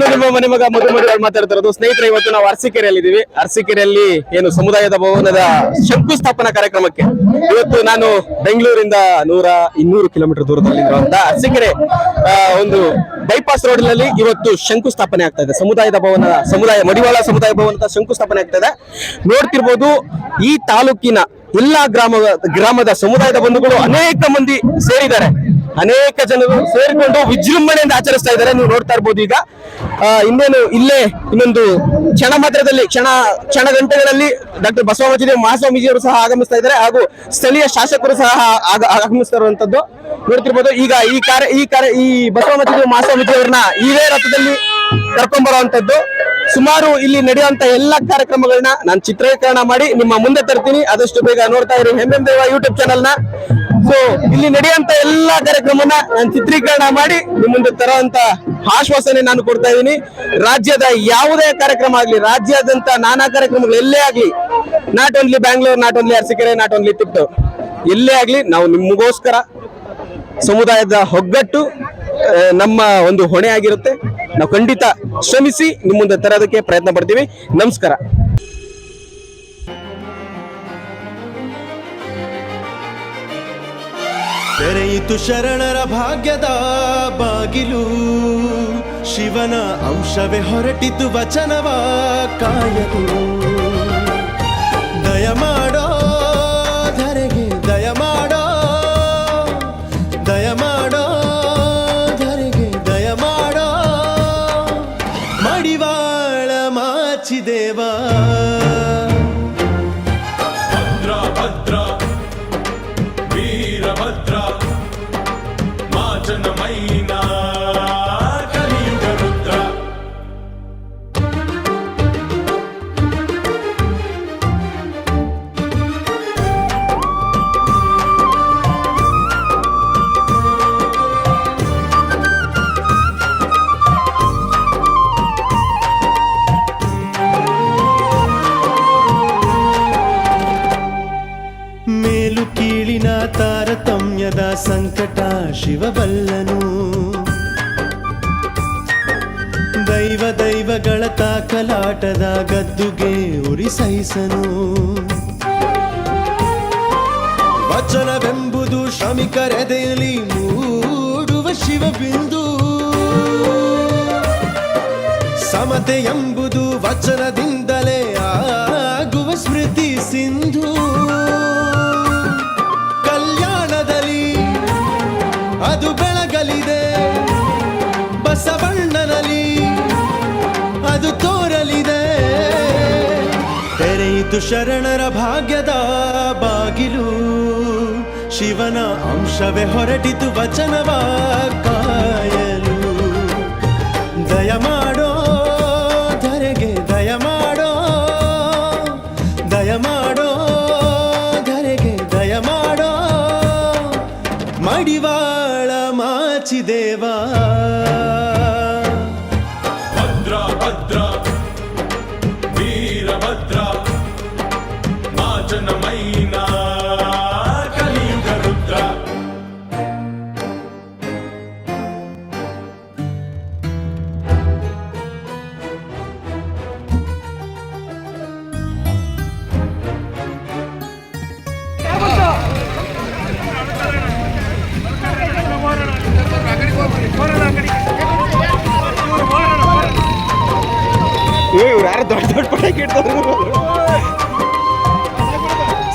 ನಾನು ನಿಮ್ಮ ಮನೆ ಮಗ ಮಧು ಮಧು ಮಾತಾಡ್ತಿರೋದು ಸ್ನೇಹಿತರೆ, ಇವತ್ತು ನಾವು ಅರಸೀಕೆರೆಯಲ್ಲಿ ಇದೀವಿ ಅರಸೀಕೆರೆಯಲ್ಲಿ ಏನು ಸಮುದಾಯದ ಭವನದ ಶಂಕುಸ್ಥಾಪನಾ ಕಾರ್ಯಕ್ರಮಕ್ಕೆ ಇವತ್ತು ನಾನು ಬೆಂಗಳೂರಿಂದ ನೂರ ಇನ್ನೂರು ಕಿಲೋಮೀಟರ್ ದೂರದಲ್ಲಿ ಇರುವಂತ ಅರಸೀಕೆರೆ ಒಂದು ಬೈಪಾಸ್ ರೋಡ್ನಲ್ಲಿ ಇವತ್ತು ಶಂಕುಸ್ಥಾಪನೆ ಆಗ್ತಾ ಇದೆ. ಸಮುದಾಯದ ಭವನ, ಸಮುದಾಯ, ಮಡಿವಾಳ ಸಮುದಾಯ ಭವನದ ಶಂಕುಸ್ಥಾಪನೆ ಆಗ್ತಾ ಇದೆ. ನೋಡ್ತಿರ್ಬೋದು, ಈ ತಾಲೂಕಿನ ಎಲ್ಲಾ ಗ್ರಾಮ, ಗ್ರಾಮದ ಸಮುದಾಯದ ಬಂಧುಗಳು ಅನೇಕ ಮಂದಿ ಸೇರಿದ್ದಾರೆ. ಅನೇಕ ಜನರು ಸೇರಿಕೊಂಡು ವಿಜೃಂಭಣೆಯಿಂದ ಆಚರಿಸ್ತಾ ಇದ್ದಾರೆ. ನೀವು ನೋಡ್ತಾ ಇರ್ಬೋದು ಈಗ. ಇನ್ನೇನು ಇಲ್ಲೇ, ಇನ್ನೊಂದು ಕ್ಷಣ ಮಾತ್ರದಲ್ಲಿ, ಕ್ಷಣ ಕ್ಷಣ ಗಂಟೆಗಳಲ್ಲಿ ಡಾಕ್ಟರ್ ಬಸವರಾಜ ಮಹಾಸ್ವಾಮೀಜಿಯವರು ಸಹ ಆಗಮಿಸ್ತಾ ಇದ್ದಾರೆ ಹಾಗೂ ಸ್ಥಳೀಯ ಶಾಸಕರು ಸಹ ಆಗ- ಆಗಮಿಸ್ತಾ ಇರುವಂತದ್ದು ನೋಡ್ತಿರ್ಬೋದು. ಈಗ ಈ ಕಾರ್ಯ ಈ ಕಾರ್ಯ, ಈ ಬಸವರಾಜ ಮಹಾಸ್ವಾಮೀಜಿಯವರನ್ನ ಇದೇ ರಥದಲ್ಲಿ ಕರ್ಕೊಂಡ್ಬರುವಂತದ್ದು ಸುಮಾರು ಇಲ್ಲಿ ನಡೆಯುವಂತ ಎಲ್ಲಾ ಕಾರ್ಯಕ್ರಮಗಳನ್ನ ನಾನು ಚಿತ್ರೀಕರಣ ಮಾಡಿ ನಿಮ್ಮ ಮುಂದೆ ತರ್ತೀನಿ. ಆದಷ್ಟು ಬೇಗ ನೋಡ್ತಾ ಇರಿ. ಹೆಮ್ಮೆಂ ದೇವ ಯೂಟ್ಯೂಬ್ ಚಾನಲ್ನ. ಸೊ ಇಲ್ಲಿ ನಡೆಯುವಂತ ಎಲ್ಲಾ ಕಾರ್ಯಕ್ರಮನ ನಾನು ಚಿತ್ರೀಕರಣ ಮಾಡಿ ನಿಮ್ಮ ಮುಂದೆ ತರುವಂತ ಆಶ್ವಾಸನೆ ನಾನು ಕೊಡ್ತಾ ಇದ್ದೀನಿ. ರಾಜ್ಯದ ಯಾವುದೇ ಕಾರ್ಯಕ್ರಮ ಆಗ್ಲಿ, ರಾಜ್ಯಾದ್ಯಂತ ನಾನಾ ಕಾರ್ಯಕ್ರಮಗಳು ಎಲ್ಲೇ ಆಗ್ಲಿ not only Bangalore not only Arsikere not only Tiptur ಎಲ್ಲೇ ಆಗ್ಲಿ ನಾವು ನಿಮಗೋಸ್ಕರ ಸಮುದಾಯದ ಒಗ್ಗಟ್ಟು ನಮ್ಮ ಒಂದು ಹೊಣೆ ಆಗಿರುತ್ತೆ. ನಾವು ಖಂಡಿತ ಶ್ರಮಿಸಿ ನಿಮ್ಮ ಮುಂದೆ ತರೋದಕ್ಕೆ ಪ್ರಯತ್ನ ಪಡ್ತೀವಿ. ನಮಸ್ಕಾರ. ತೆರೆಯಿತು ಶರಣರ ಭಾಗ್ಯದ ಬಾಗಿಲು. ಶಿವನ ಅಂಶವೇ ಹೊರಟಿತು ವಚನವ ಕಾಯಲು ದಯ ಮಾಡೋ ಧರೆಗೆ, ದಯ ಮಾಡೋ ದಯ ಮಾಡೋ ಧರೆಗೆ, ದಯ ಮಾಡೋ. ಮಡಿವಾಳ ಮಾಚಿದೇವಾ. ಸಂಕಟ ಶಿವಬಲ್ಲನು. ದೈವ ದೈವಗಳ ತಾಕಲಾಟದ ಗದ್ದುಗೆ ಉರಿ ಸಹಿಸನು. ವಚನವೆಂಬುದು ಶ್ರಮಿಕರೆದೆಯಲ್ಲಿ ಮೂಡುವ ಶಿವಬಿಂದು. ಸಮತೆ ಎಂಬುದು ವಚನದಿಂದಲೇ ಆಗುವ ಸ್ಮೃತಿ ಸಿಂಧು. ಬಸವಣ್ಣನಲ್ಲಿ ಅದು ತೋರಲಿದೆ. ತೆರೆಯಿತು ಶರಣರ ಭಾಗ್ಯದ ಬಾಗಿಲು, ಶಿವನ ಅಂಶವೇ ಹೊರಟಿತು ವಚನವ ಕಾಯಲು. ದಯ ಮಾಡೋ ಧರೆಗೆ, ದಯ ಮಾಡೋ ದಯ ಮಾಡೋ ಧರೆಗೆ, ದಯ ಮಾಡೋ. ಮಡಿವಾಳ ಮಾಚಿದೇವಾ. ಇವ್ರು ಯಾರು ದೊಡ್ಡ ದೊಡ್ಡ ಪಟಾಕಿ ಇಡ್ತಾರೆ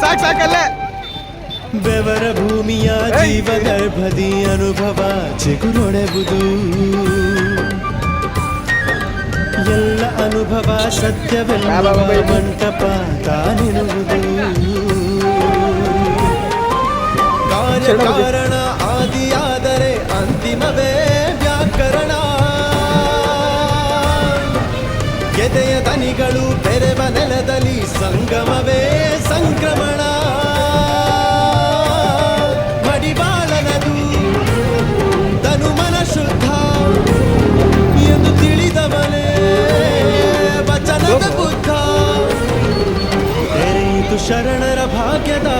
ಸಾಕ್ ಸಾಕಲ್ಲ ಬೆವರ ಭೂಮಿಯ ಜೀವಗರ್ಭದಿ ಅನುಭವ ಚಿಗುರೊಡೆಬುದು ಎಲ್ಲ ಅನುಭವ ಸತ್ಯವೆಲ್ಲ ಮಂಟಪ ತಾನಿರುವುದು ಕಾರ್ಯಕಾರಣ ಆದಿಯಾದರೆ ಅಂತಿಮವೇ ವ್ಯಾಕರಣ. ಎದೆಯ ತೆರೆವ ನೆಲದಲ್ಲಿ ಸಂಗಮವೇ ಸಂಕ್ರಮಣ. ಮಡಿಬಾಳನದು ತನು ಮನ ಶುದ್ಧ ಎಂದು ತಿಳಿದವನೇ ವಚನದ ಬುದ್ಧ. ತೆರೆಯಿತು ಶರಣರ ಭಾಗ್ಯದ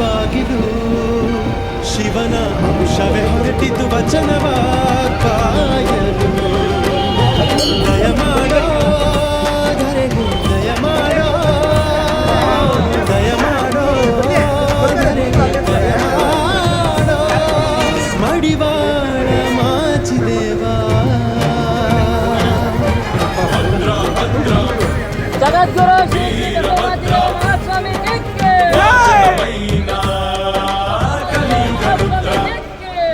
ಬಾಗಿಲು, ಶಿವನ ಅಂಶವೇ ಹೊರಟಿತು ವಚನವ ಕಾಯಲು. ಜಗದ್ಗುರು ಶ್ರೀ ಶ್ರೀ ಬಸವರಾಜ ಮಹಾಸ್ವಾಮಿ ಜಯಕ್ಕೆ ವಜ್ರಮೈನ ಕಲಿಯುಗ ರುದ್ರ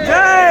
ಜಗದ್ಗುರು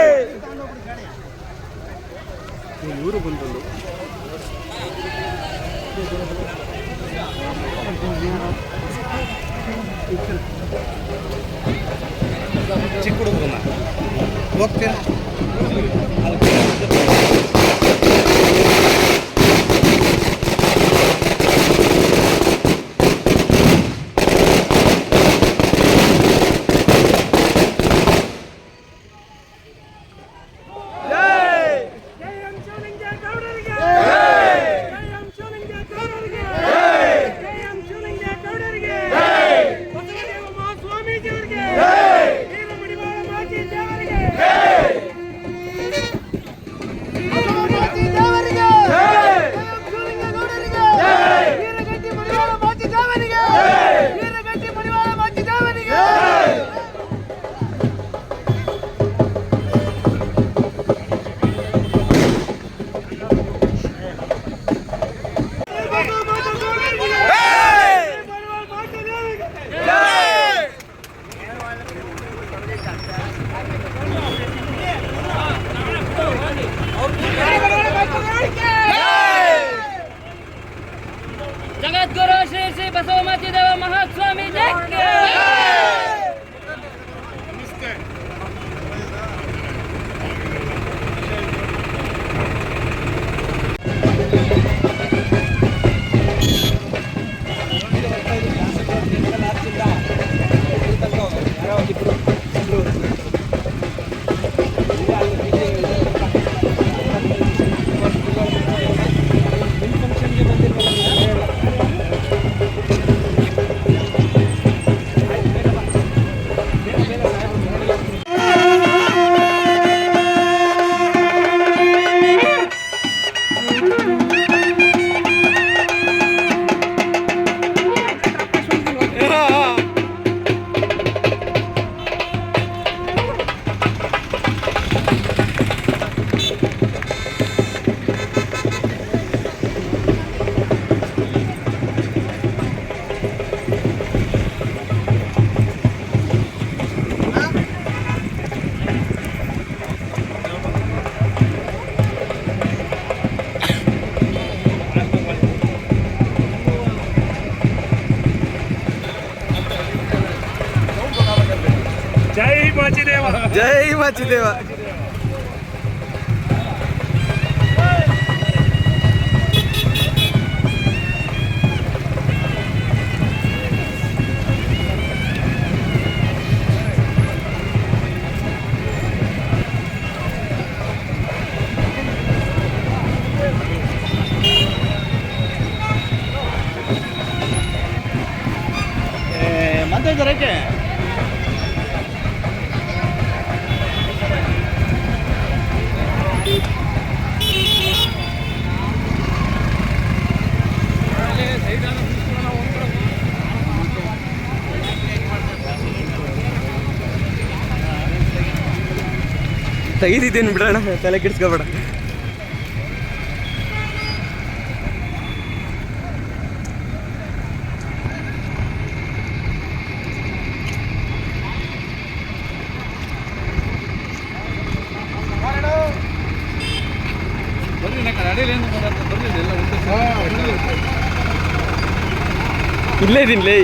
ಜೈ ಮಾಚಿದೇವ ತೆಗಿದಿದ್ದೇನೆ ಬಿಡೋಣ ತಲೆ ಕೆಡ್ಸ್ಕೊಬೇಡ. ಇಲ್ಲೇ ಇದೀನಿ ಲೇ.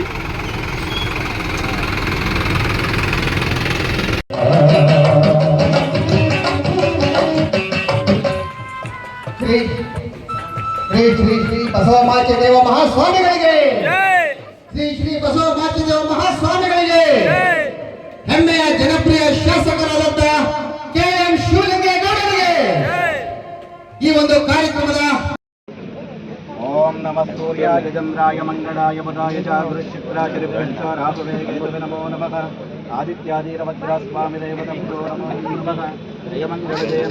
ಶ್ರೀ ಶ್ರೀ ಶ್ರೀ ಬಸವ ಮಾಚೆ ದೇವ ಮಹಾಸ್ವಾಮಿಗಳಿಗೆ ಶ್ರೀ ಶ್ರೀ ಬಸವ ಮಾಚೆ ದೇವ ಮಹಾಸ್ವಾಮಿಗಳಿಗೆ ಹೆಮ್ಮೆಯ ಜನಪ್ರಿಯ ಶಾಸಕರಾದಂತ ಕೆ ಎಂ ಶಿವಲಿಂಗೇಗೌಡರಿಗೆ ಈ ಒಂದು ಕಾರ್ಯಕ್ರಮದ ಓಂ ನಮಃ ಸೂರ್ಯಾಯ ಚಂದ್ರಾಯ ಮಂಗಳಾಯ ಬುಧಾಯ ಚ ವೃಶ್ಚಿಕ್ರಾಚರಿಭ್ಯಶ್ಚ ರಾಹುವೇಗೇತವೆ ನಮೋ ನಮಃ ಆದಿತ್ಯಾದಿರವಜ್ರಾಸ್ವಾಮಿ ದೇವತಂ ನಮೋ ನಮಃ ಜಯ ಮಂಗಳ ಜಯ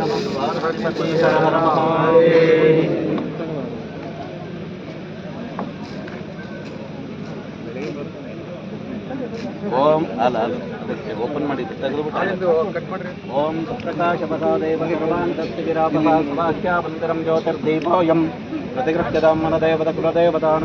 ಓಂ ಅಲ್ಲ ಓಪನ್ ಮಾಡಿ ತೆಗೆದುಬಿಟ್ಟು ಓಂ ಪ್ರಕಾಶಪಥಾದೇವ ಸರ್ವಾಂತಸ್ಥಿರಾಪವಾಕ್ಯ ಮಂದಿರಂ ಜ್ಯೋತಿರ್ದೀಪೋಯಂ ಪ್ರತಿಗೃಹ್ಯ ದಾಮನದೇವತ ಕುಲದೇವತಾನ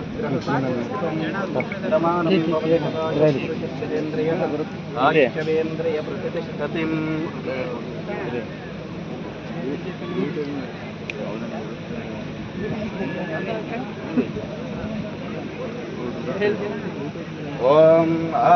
ಓಂ ಆ